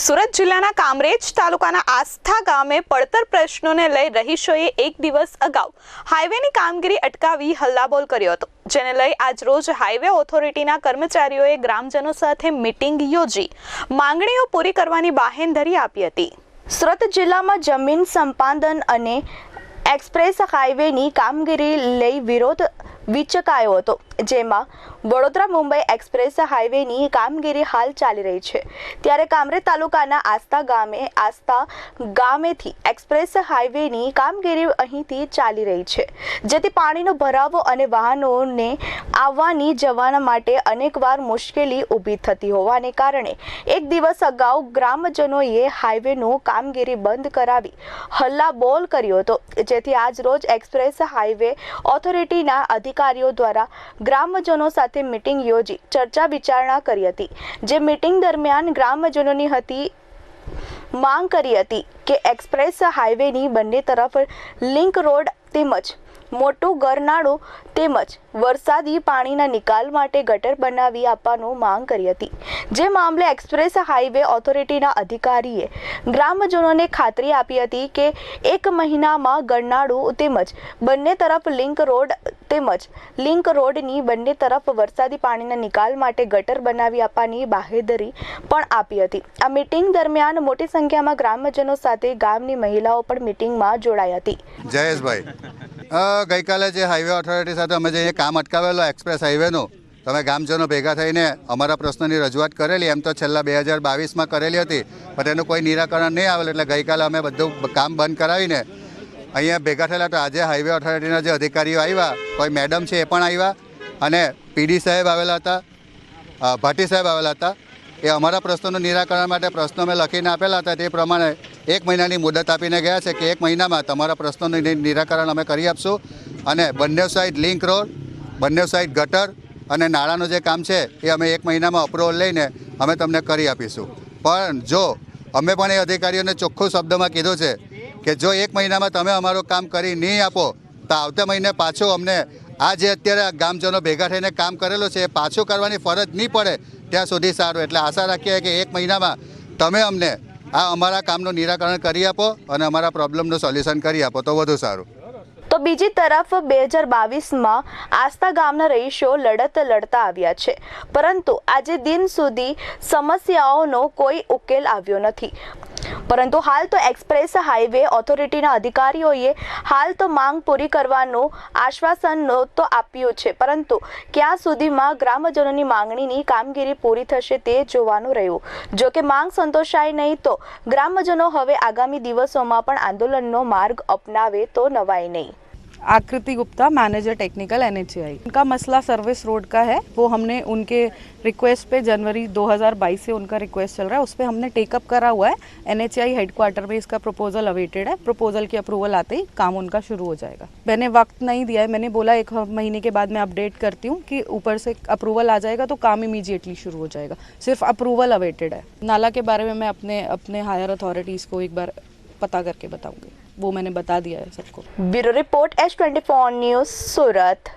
સુરત જિલ્લાના કામરેજ તાલુકાના આસ્થા ગામે પડતર પ્રશ્નોને લઈ રહીશોએ એક દિવસ અગાઉ હાઈવેની કામગીરી અટકાવી હલ્લાબોલ કર્યો હતો, જેને લઈ આજરોજ હાઈવે ઓથોરિટીના કર્મચારીઓએ ગ્રામજનો સાથે મિટિંગ યોજી માંગણીઓ પૂરી કરવાની બાહેંધરી આપી હતી. સુરત જિલ્લામાં જમીન સંપાદન અને એક્સપ્રેસ હાઈવેની કામગીરી લઈ વિરોધ વિચકાયો હતો, જેમાં વડોદરા મુંબઈ એક્સપ્રેસ હાઈવેની કામગીરી હાલ ચાલી રહી છે. ત્યારે કામરેજ તાલુકાના આસ્તા ગામે આસ્તા ગામેથી એક્સપ્રેસ હાઈવેની કામગીરી અહીંથી ચાલી રહી છે, જેથી પાણીનો ભરાવો અને વાહનોને આવવાની જવાના માટે અનેકવાર મુશ્કેલી ઊભી થતી હોવાને કારણે એક દિવસ અગાઉ ગ્રામજનોએ હાઈવેનું કામગીરી બંધ કરાવી હલ્લાબોલ કર્યો હતો, જેથી આજ રોજ એક્સપ્રેસ હાઈવે ઓથોરિટીના અધિકારીઓ દ્વારા ગ્રામજનો સાથે મિટિંગ યોજી ચર્ચા વિચારણા કરી હતી. જે મિટિંગ દરમિયાન ગ્રામજનોની હતી માંગ કરી હતી કે એક્સપ્રેસ હાઈવેની બંને તરફ લિંક રોડ તેમજ મોટું ગરનાળું તેમજ વરસાદી પાણીના નિકાલ માટે ગટર બનાવી આપવાનું માંગ કરી હતી. જે મામલે એક્સપ્રેસ હાઈવે ઓથોરિટીના અધિકારીએ ગ્રામજનોને ખાતરી આપી હતી કે એક મહિનામાં ગરનાળું તેમજ બંને તરફ લિંક રોડ તેમજ લિંક રોડની બંને તરફ વરસાદી પાણીના નિકાલ માટે ગટર બનાવી આપવાની બાહેધરી પણ આપી હતી. આ મિટિંગ દરમિયાન મોટી સંખ્યામાં ગ્રામજનો સાથે ગામની મહિલાઓ પણ મિટિંગમાં જોડાઈ હતી. જયેશભાઈ ગઈકાલે જે હાઈવે ઓથોરિટી સાથે અમે જે કામ અટકાવેલો એક્સપ્રેસ હાઈવેનું તમે ગામજનો ભેગા થઈને અમારા પ્રશ્નોની રજૂઆત કરેલી, એમ તો છેલ્લા બે હજાર બાવીસમાં કરેલી હતી, પણ એનું કોઈ નિરાકરણ નહીં આવેલું, એટલે ગઈકાલે અમે બધું કામ બંધ કરાવીને અહીંયા ભેગા થયેલા તો આજે હાઈવે ઓથોરિટીના જે અધિકારીઓ આવ્યા, કોઈ મેડમ છે એ પણ આવ્યા અને પીડી સાહેબ આવેલા હતા ભાટી સાહેબ આવેલા હતા. એ અમારા પ્રશ્નોનું નિરાકરણ માટે પ્રશ્નો અમે લખીને આપેલા હતા. તે પ્રમાણે એક મહિનાની મુદત આપીને ગયા છે કે એક મહિનામાં તમારા પ્રશ્નોનું નિરાકરણ અમે કરી આપશું. અને બંને સાઈડ લિંક રોડ બંને સાઈડ ગટર અને નાળાનું જે કામ છે એ અમે એક મહિનામાં અપ્રુવલ લઈને અમે તમને કરી આપીશું. પણ જો અમે પણ એ અધિકારીઓને ચોખ્ખું શબ્દમાં કીધું છે કે જો એક મહિનામાં તમે અમારું કામ કરી નહીં આપો, તો આવતા મહિને પાછું અમને આ જે અત્યારે ગામજનો ભેગા થઈને કામ કરેલું છે, એ પાછું કરવાની ફરજ નહીં પડે ત્યાં સુધી સારું. એટલે આશા રાખીએ કે એક મહિનામાં તમે અમને આ અમારા કામનું નિરાકરણ કરી આપો અને અમારા પ્રોબ્લેમનું સોલ્યુશન કરી આપો તો વધુ સારું. તો બીજી તરફ બે હજાર બાવીસમાં આસ્થા ગામના રહીશો લડત લડતા આવ્યા છે. પરંતુ આજે દિન સુધી સમસ્યાઓનો કોઈ ઉકેલ આવ્યો નથી. પરંતુ હાલ તો એક્સપ્રેસ હાઈવે ઓથોરિટીના અધિકારીઓએ હાલ તો માંગ પૂરી કરવાનું આશ્વાસન તો આપ્યું છે. પરંતુ ક્યાં સુધીમાં ગ્રામજનોની માંગણીની કામગીરી પૂરી થશે તે જોવાનું રહ્યું. જો કે માંગ સંતોષાય નહીં તો ગ્રામજનો હવે આગામી દિવસોમાં પણ આંદોલનનો માર્ગ અપનાવે તો નવાય નહીં. आकृति गुप्ता मैनेजर टेक्निकल एन उनका मसला सर्विस रोड का है। वो हमने उनके रिक्वेस्ट पे जनवरी 2022 से उनका रिक्वेस्ट चल रहा है। उस पर हमने टेकअप करा हुआ है। एन एच आई हेडक्वार्टर में इसका प्रपोजल अवेटेड है। प्रपोजल की अप्रूवल आते ही काम उनका शुरू हो जाएगा। मैंने वक्त नहीं दिया है। मैंने बोला एक महीने के बाद मैं अपडेट करती हूँ कि ऊपर से अप्रूवल आ जाएगा तो काम इमीजिएटली शुरू हो जाएगा। सिर्फ़ अप्रूवल अवेटेड है। नाला के बारे में मैं अपने अपने हायर अथॉरिटीज़ को एक बार पता करके बताऊँगी। वो मैंने बता दिया है सबको bureau report H twenty four news Surat